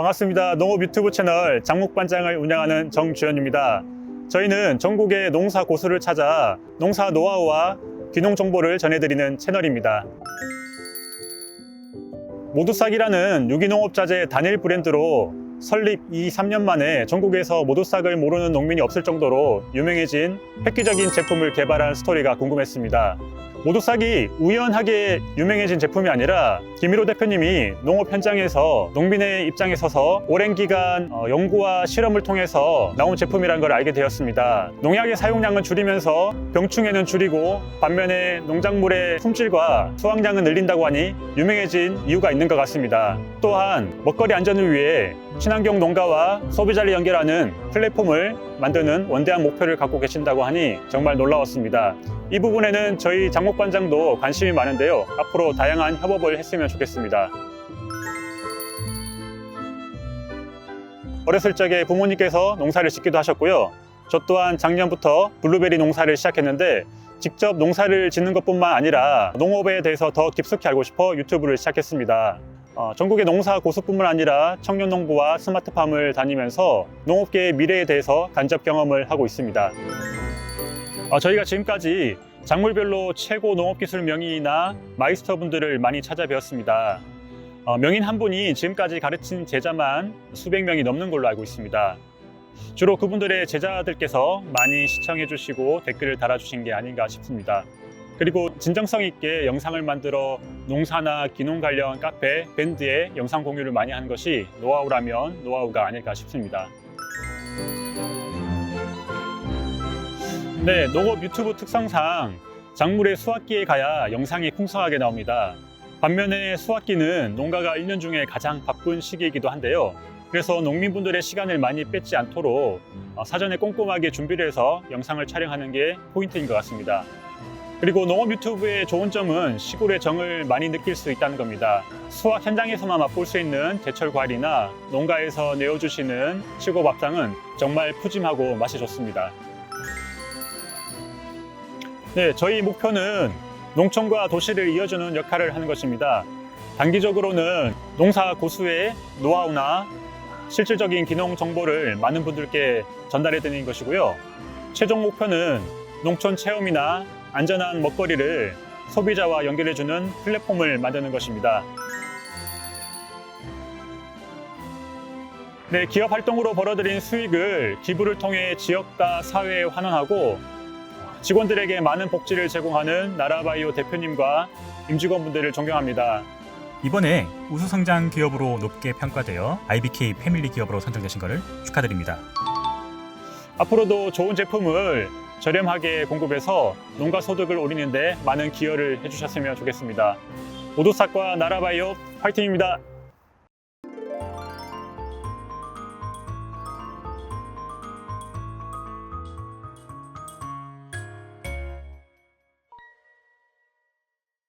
반갑습니다. 농업 유튜브 채널 장목반장을 운영하는 정주현입니다. 저희는 전국의 농사 고수를 찾아 농사 노하우와 귀농 정보를 전해드리는 채널입니다. 모두싹이라는 유기농업자재 단일 브랜드로 설립 2, 3년 만에 전국에서 모두싹을 모르는 농민이 없을 정도로 유명해진 획기적인 제품을 개발한 스토리가 궁금했습니다. 모두싹이 우연하게 유명해진 제품이 아니라 김일호 대표님이 농업 현장에서 농민의 입장에 서서 오랜 기간 어, 연구와 실험을 통해서 나온 제품이라는 걸 알게 되었습니다. 농약의 사용량은 줄이면서 병충해는 줄이고 반면에 농작물의 품질과 수확량은 늘린다고 하니 유명해진 이유가 있는 것 같습니다. 또한 먹거리 안전을 위해 친환경 농가와 소비자를 연결하는 플랫폼을 만드는 원대한 목표를 갖고 계신다고 하니 정말 놀라웠습니다. 이 부분에는 저희 장목반장도 관심이 많은데요. 앞으로 다양한 협업을 했으면 좋겠습니다. 어렸을 적에 부모님께서 농사를 짓기도 하셨고요. 저 또한 작년부터 블루베리 농사를 시작했는데 직접 농사를 짓는 것뿐만 아니라 농업에 대해서 더 깊숙이 알고 싶어 유튜브를 시작했습니다. 어, 전국의 농사 고수뿐만 아니라 청년농부와 스마트팜을 다니면서 농업계의 미래에 대해서 간접 경험을 하고 있습니다. 어, 저희가 지금까지 작물별로 최고 농업기술 명인이나 마이스터 분들을 많이 찾아뵈었습니다. 어, 명인 한 분이 지금까지 가르친 제자만 수백 명이 넘는 걸로 알고 있습니다. 주로 그분들의 제자들께서 많이 시청해 주시고 댓글을 달아주신 게 아닌가 싶습니다. 그리고 진정성 있게 영상을 만들어 농사나 기농 관련 카페, 밴드에 영상 공유를 많이 하는 것이 노하우라면 노하우가 아닐까 싶습니다. 네, 농업 유튜브 특성상 작물의 수확기에 가야 영상이 풍성하게 나옵니다. 반면에 수확기는 농가가 1년 중에 가장 바쁜 시기이기도 한데요. 그래서 농민분들의 시간을 많이 뺏지 않도록 어, 사전에 꼼꼼하게 준비를 해서 영상을 촬영하는 게 포인트인 것 같습니다. 그리고 농업 유튜브의 좋은 점은 시골의 정을 많이 느낄 수 있다는 겁니다. 수확 현장에서만 맛볼 수 있는 제철 과일이나 농가에서 내어주시는 시고 밥상은 정말 푸짐하고 맛이 좋습니다. 네, 저희 목표는 농촌과 도시를 이어주는 역할을 하는 것입니다. 단기적으로는 농사 고수의 노하우나 실질적인 기농 정보를 많은 분들께 전달해 드리는 것이고요. 최종 목표는 농촌 체험이나 안전한 먹거리를 소비자와 연결해주는 플랫폼을 만드는 것입니다. 네, 기업 활동으로 벌어들인 수익을 기부를 통해 지역과 사회에 환원하고 직원들에게 많은 복지를 제공하는 나라바이오 대표님과 임직원분들을 존경합니다. 이번에 우수성장 기업으로 높게 평가되어 IBK 패밀리 기업으로 선정되신 것을 축하드립니다. 앞으로도 좋은 제품을 저렴하게 공급해서 농가 소득을 올리는데 많은 기여를 해주셨으면 좋겠습니다. 오도삭과 나라바이오 화이팅입니다.